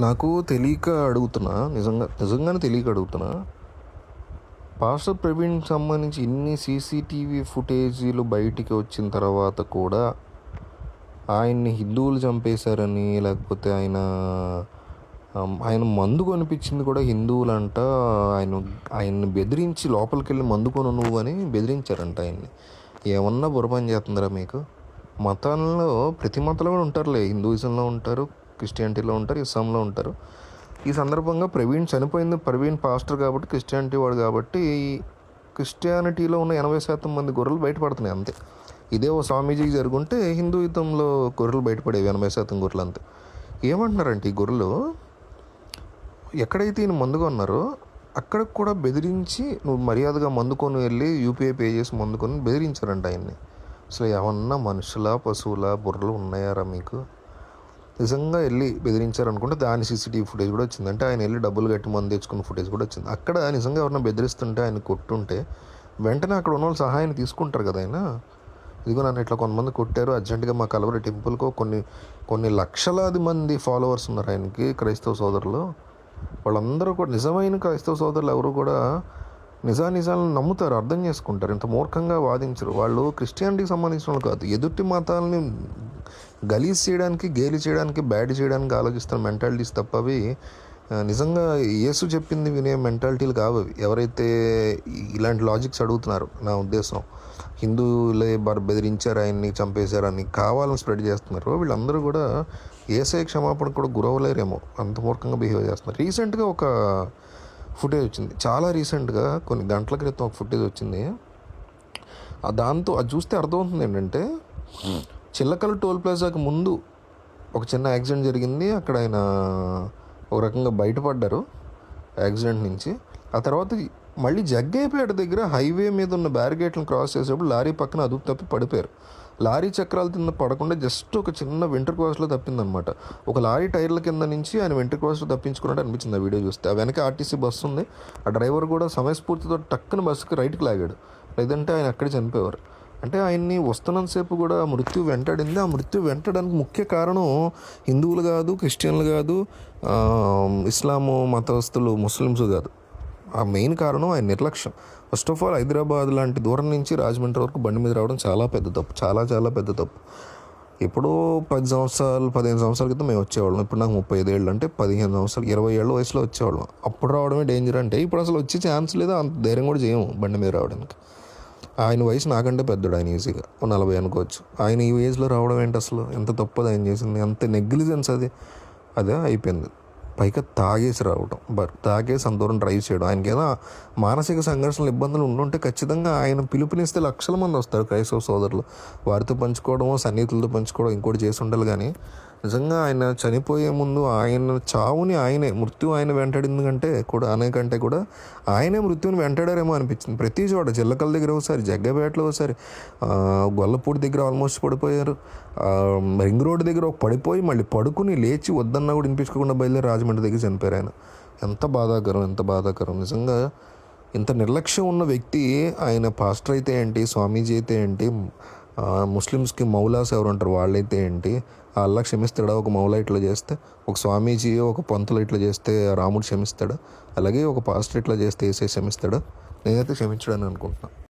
నాకు తెలియక అడుగుతున్నా నిజంగా నిజంగానే తెలియక అడుగుతున్నా. పాస్టర్ ప్రవీణ్ సంబంధించి ఇన్ని సీసీటీవీ ఫుటేజీలు బయటికి వచ్చిన తర్వాత కూడా ఆయన్ని హిందువులు చంపేశారని లేకపోతే ఆయన ఆయన మందు కొనిపించింది కూడా హిందువులంట. ఆయన ఆయన్ని బెదిరించి లోపలికి వెళ్ళి మందు కొను నువ్వు అని బెదిరించారంట ఆయన్ని. ఏమన్నా బురపని చేస్తుందిరా మీకు? మతాల్లో ప్రతి మతంలో కూడా ఉంటారులే హిందూయిజంలో ఉంటారు క్రిస్టియానిటీలో ఉంటారు ఇస్లాంలో ఉంటారు. ఈ సందర్భంగా ప్రవీణ్ చనిపోయింది. ప్రవీణ్ పాస్టర్ కాబట్టి క్రిస్టియానిటీ వాడు కాబట్టి క్రిస్టియానిటీలో ఉన్న ఎనభై శాతం మంది గొర్రెలు బయటపడుతున్నాయి అంతే. ఇదే ఓ స్వామీజీకి జరుగుంటే హిందూయిజంలో గొర్రెలు బయటపడేవి ఎనభై శాతం గొర్రెలు అంతే. ఏమంటున్నారంటే ఈ గొర్రెలు ఎక్కడైతే ఈయన మందుగా ఉన్నారో అక్కడికి కూడా బెదిరించి నువ్వు మర్యాదగా మందుకొని వెళ్ళి యూపీఐ పే చేసి మందుకొని బెదిరించారంట ఆయన్ని. అసలు ఏమన్నా మనుషుల పశువుల బుర్రలు ఉన్నాయారా మీకు? నిజంగా వెళ్ళి బెదిరించారనుకుంటే దాని సీసీటీవీ ఫుటేజ్ కూడా వచ్చింది. అంటే ఆయన వెళ్ళి డబ్బులు కట్టి మందు తెచ్చుకున్న ఫుటేజ్ కూడా వచ్చింది. అక్కడ నిజంగా ఎవరైనా బెదిరిస్తుంటే ఆయన కొట్టుంటే వెంటనే అక్కడ ఉన్న వాళ్ళు సహాయాన్ని తీసుకుంటారు కదా ఆయన. ఇదిగో నన్ను ఇట్లా కొంతమంది కొట్టారు అర్జెంటుగా మా కలవరి టెంపుల్కు కొన్ని కొన్ని లక్షలాది మంది ఫాలోవర్స్ ఉన్నారు ఆయనకి క్రైస్తవ సోదరులు. వాళ్ళందరూ కూడా నిజమైన క్రైస్తవ సోదరులు ఎవరు కూడా నిజానిజాలను నమ్ముతారు అర్థం చేసుకుంటారు. ఇంత మూర్ఖంగా వాదించరు. వాళ్ళు క్రిస్టియానిటీకి సంబంధించిన వాళ్ళు కాదు. ఎదుటి మతాలని గలీజ్ చేయడానికి గేలి చేయడానికి బ్యాడ్ చేయడానికి ఆలోచిస్తున్న మెంటాలిటీస్ తప్ప అవి నిజంగా యేసు చెప్పింది వినే మెంటాలిటీలు కావు అవి. ఎవరైతే ఇలాంటి లాజిక్స్ అడుగుతున్నారు నా ఉద్దేశం హిందువులే బర్ బెదిరించారు ఆయన్ని చంపేశారని కావాలని స్ప్రెడ్ చేస్తున్నారు వీళ్ళందరూ కూడా ఏసఐ క్షమాపణ కూడా గురవలేరేమో అంత మూర్ఖంగా బిహేవ్ చేస్తున్నారు. రీసెంట్గా ఒక ఫుటేజ్ వచ్చింది. చాలా రీసెంట్గా కొన్ని గంటల క్రితం ఒక ఫుటేజ్ వచ్చింది. ఆ దాంతో అది చూస్తే అర్థమవుతుంది ఏంటంటే చిల్లకల టోల్ ప్లాజాకి ముందు ఒక చిన్న యాక్సిడెంట్ జరిగింది. అక్కడ ఆయన ఒక రకంగా బయటపడ్డారు యాక్సిడెంట్ నుంచి. ఆ తర్వాత మళ్ళీ జగ్గైపేట దగ్గర హైవే మీద ఉన్న బ్యారిగేట్లను క్రాస్ చేసేటప్పుడు లారీ పక్కన అదుపు తప్పి పడిపోయారు. లారీ చక్రాల కింద పడకుండా జస్ట్ ఒక చిన్న వెంటర్ క్రాస్లో తప్పిందనమాట ఒక లారీ టైర్ల కింద నుంచి ఆయన వెంటర్ క్రాస్లో తప్పించుకున్నట్టు అనిపించింది ఆ వీడియో చూస్తే. ఆ వెనక ఆర్టీసీ బస్సు ఉంది. ఆ డ్రైవర్ కూడా సమయస్ఫూర్తితో టక్కున బస్సుకి రైట్కి లాగాడు. లేదంటే ఆయన అక్కడే చనిపోయేవారు. అంటే ఆయన్ని వస్తున్నంతసేపు కూడా మృత్యు వెంటాడింది. ఆ మృత్యు వెంటడానికి ముఖ్య కారణం హిందువులు కాదు క్రిస్టియన్లు కాదు ఇస్లాము మతస్థులు ముస్లిమ్స్ కాదు. ఆ మెయిన్ కారణం ఆయన నిర్లక్ష్యం. ఫస్ట్ ఆఫ్ ఆల్ హైదరాబాద్ లాంటి దూరం నుంచి రాజమండ్రి వరకు బండి మీద రావడం చాలా పెద్ద తప్పు చాలా చాలా పెద్ద తప్పు. ఎప్పుడో పది సంవత్సరాలు పదిహేను సంవత్సరాల క్రితం మేము వచ్చేవాళ్ళం. ఇప్పుడు నాకు ముప్పై ఐదు ఏళ్ళు అంటే పదిహేను సంవత్సరాలు ఇరవై ఏళ్ళ వయసులో వచ్చేవాళ్ళం. అప్పుడు రావడమే డేంజర్ అంటే ఇప్పుడు అసలు వచ్చే ఛాన్స్ లేదా అంత ధైర్యం కూడా చేయము బండి మీద రావడానికి. ఆయన వయసు నాకంటే పెద్దడు ఆయన ఈజీగా. నలభై అనుకోవచ్చు. ఆయన ఈ ఏజ్లో రావడం ఏంటి అసలు? ఎంత తప్పదు ఆయన చేసింది? ఎంత నెగ్లిజెన్స్ అది? అదే అయిపోయింది. పైగా తాగేసి రావడం బట్ తాగేసి అందరం డ్రైవ్ చేయడం. ఆయనకి ఏదో మానసిక సంఘర్షణలు ఇబ్బందులు ఉండుంటే ఖచ్చితంగా ఆయన పిలుపునిస్తే లక్షల మంది వస్తారు క్రైస్తవ సోదరులు. వారితో పంచుకోవడమో సన్నిహితులతో పంచుకోవడం ఇంకోటి చేసి ఉండాలి కానీ నిజంగా ఆయన చనిపోయే ముందు ఆయన చావుని ఆయనే మృత్యు ఆయన వెంటాడింది కంటే కూడా అనే కంటే కూడా ఆయనే మృత్యుని వెంటాడారేమో అనిపించింది. ప్రతి చోట చిల్లకల దగ్గర ఒకసారి జగ్గపేటలో ఒకసారి గొల్లపూడి దగ్గర ఆల్మోస్ట్ పడిపోయారు. రింగ్ రోడ్ దగ్గర ఒక పడిపోయి మళ్ళీ పడుకుని లేచి వద్దన్నా కూడా వినిపించుకోకుండా బయలుదేరి రాజమండ్రి దగ్గర చనిపోయారు ఆయన. ఎంత బాధాకరం ఎంత బాధాకరం. నిజంగా ఇంత నిర్లక్ష్యం ఉన్న వ్యక్తి ఆయన పాస్టర్ అయితే ఏంటి స్వామీజీ అయితే ఏంటి ముస్లిమ్స్కి మౌలాస్ ఎవరుంటారు? వాళ్ళైతే ఏంటి? అల్లా క్షమిస్తాడా? ఒక మౌలా ఇట్లా చేస్తే ఒక స్వామీజీ ఒక పంతులు ఇట్లా చేస్తే రాముడు క్షమిస్తాడా? అలాగే ఒక పాస్టర్ ఇట్లా చేస్తే ఏసే క్షమిస్తాడా? నేనైతే క్షమించడని అనుకుంటున్నాను